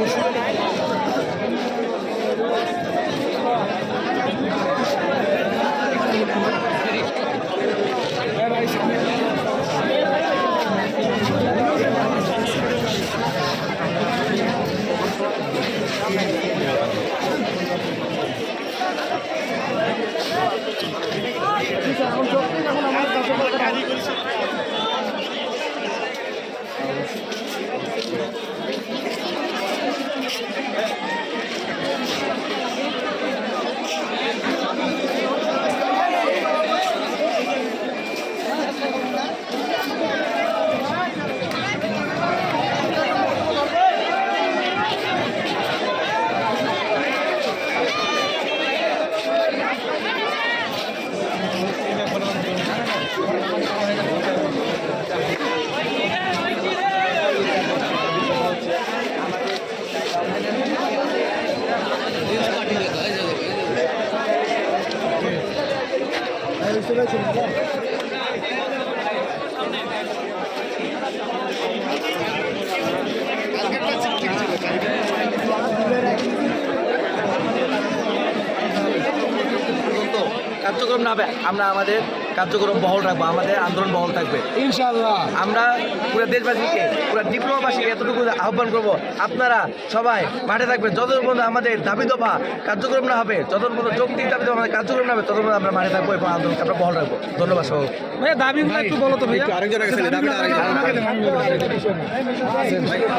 五十个 কার্যক্রম না আমরা আমাদের কার্যক্রম বহল রাখব আমাদের আন্দোলন বহল থাকবে। ইনশাল্লাহ আমরা পুরো দেশবাসীকে পুরো ডিপ্লোমাবাসীকে এতটুকু আহ্বান করব আপনারা সবাই মাঠে থাকবেন। যত পর্যন্ত আমাদের দাবি দফা কার্যক্রম না হবে যতক্ষণ পর্যন্ত যৌক্তিক দাবি দফা আমাদের কার্যক্রম না হবে তত পর্যন্ত আমরা মাঠে থাকব এবং আন্দোলনকে আমরা বহল রাখব। ধন্যবাদ সব ভাইয়া দাবিগুলো একটু বলো তো ভাইয়া। আরেকজন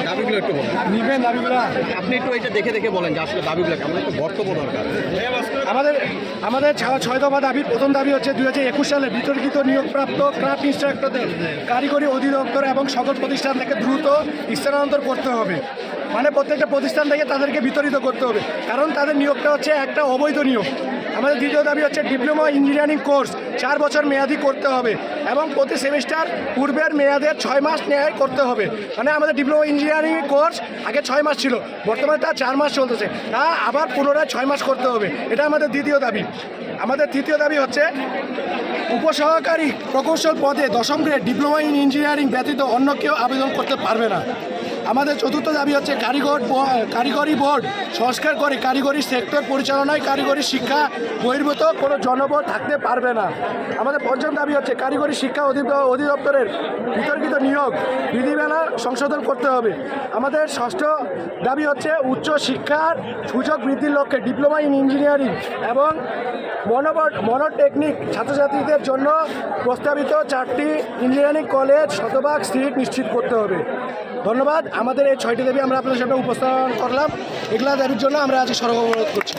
দাবিগুলো একটু বলুন। নিবেন দাবিগুলো। আপনি একটু এটা দেখে দেখে বলেন যে আসলে দাবিগুলো কেমন একটু বক্তব্য দরকার। আমাদের আমাদের ছ- ছয় দফা দাবির প্রথম দাবি হচ্ছে দুই হাজার একুশ সালে বিতর্কিত নিয়োগপ্রাপ্ত ক্রাফট ইনস্ট্রাক্টরদের কারিগরি অধিদপ্তর এবং সকল প্রতিষ্ঠান থেকে দ্রুত স্থানান্তর করতে হবে। মানে প্রত্যেকটা প্রতিষ্ঠান থেকে তাদেরকে বিতরিত করতে হবে। কারণ তাদের নিয়োগটা হচ্ছে একটা অবৈধ নিয়োগ। আমাদের দ্বিতীয় দাবি হচ্ছে ডিপ্লোমা ইঞ্জিনিয়ারিং কোর্স, চার বছর মেয়াদি করতে হবে এবং প্রতি সেমিস্টার পূর্বের মেয়াদের ছয় মাস ন্যায় করতে হবে। মানে আমাদের ডিপ্লোমা ইঞ্জিনিয়ারিং কোর্স আগে ছয় মাস ছিল, বর্তমানে তা চার মাস চলতেছে। তা আবার পুনরায় ছয় মাস করতে হবে, এটা আমাদের দ্বিতীয় দাবি। আমাদের তৃতীয় দাবি হচ্ছে উপসহকারী প্রকৌশল পদে দশম গ্রেড ডিপ্লোমা ইন ইঞ্জিনিয়ারিং ব্যতীত অন্য কেউ আবেদন করতে পারবে না। আমাদের চতুর্থ দাবি হচ্ছে কারিগর কারিগরি বোর্ড সংস্কার করে। কারিগরি সেক্টর পরিচালনায় কারিগরি শিক্ষা বহির্ভূত কোনো জনবল থাকতে পারবে না। আমাদের পঞ্চম দাবি হচ্ছে কারিগরি শিক্ষা অধিদপ্তরের বিতর্কিত নিয়োগ বিধিমালা সংশোধন করতে হবে। আমাদের ষষ্ঠ দাবি হচ্ছে উচ্চ শিক্ষার সুযোগ বৃদ্ধির লক্ষ্যে ডিপ্লোমা ইন ইঞ্জিনিয়ারিং এবং মনোবট মনোটেকনিক ছাত্রছাত্রীদের জন্য প্রস্তাবিত চারটি ইঞ্জিনিয়ারিং কলেজ শতভাগ সিট নিশ্চিত করতে হবে। ধন্যবাদ। আমাদের এই ছয়টি দেবী আমরা আপনাদের সামনে উপস্থাপন করলাম। এগুলা দাবির জন্য আমরা আজকে সরবরাহ করছি।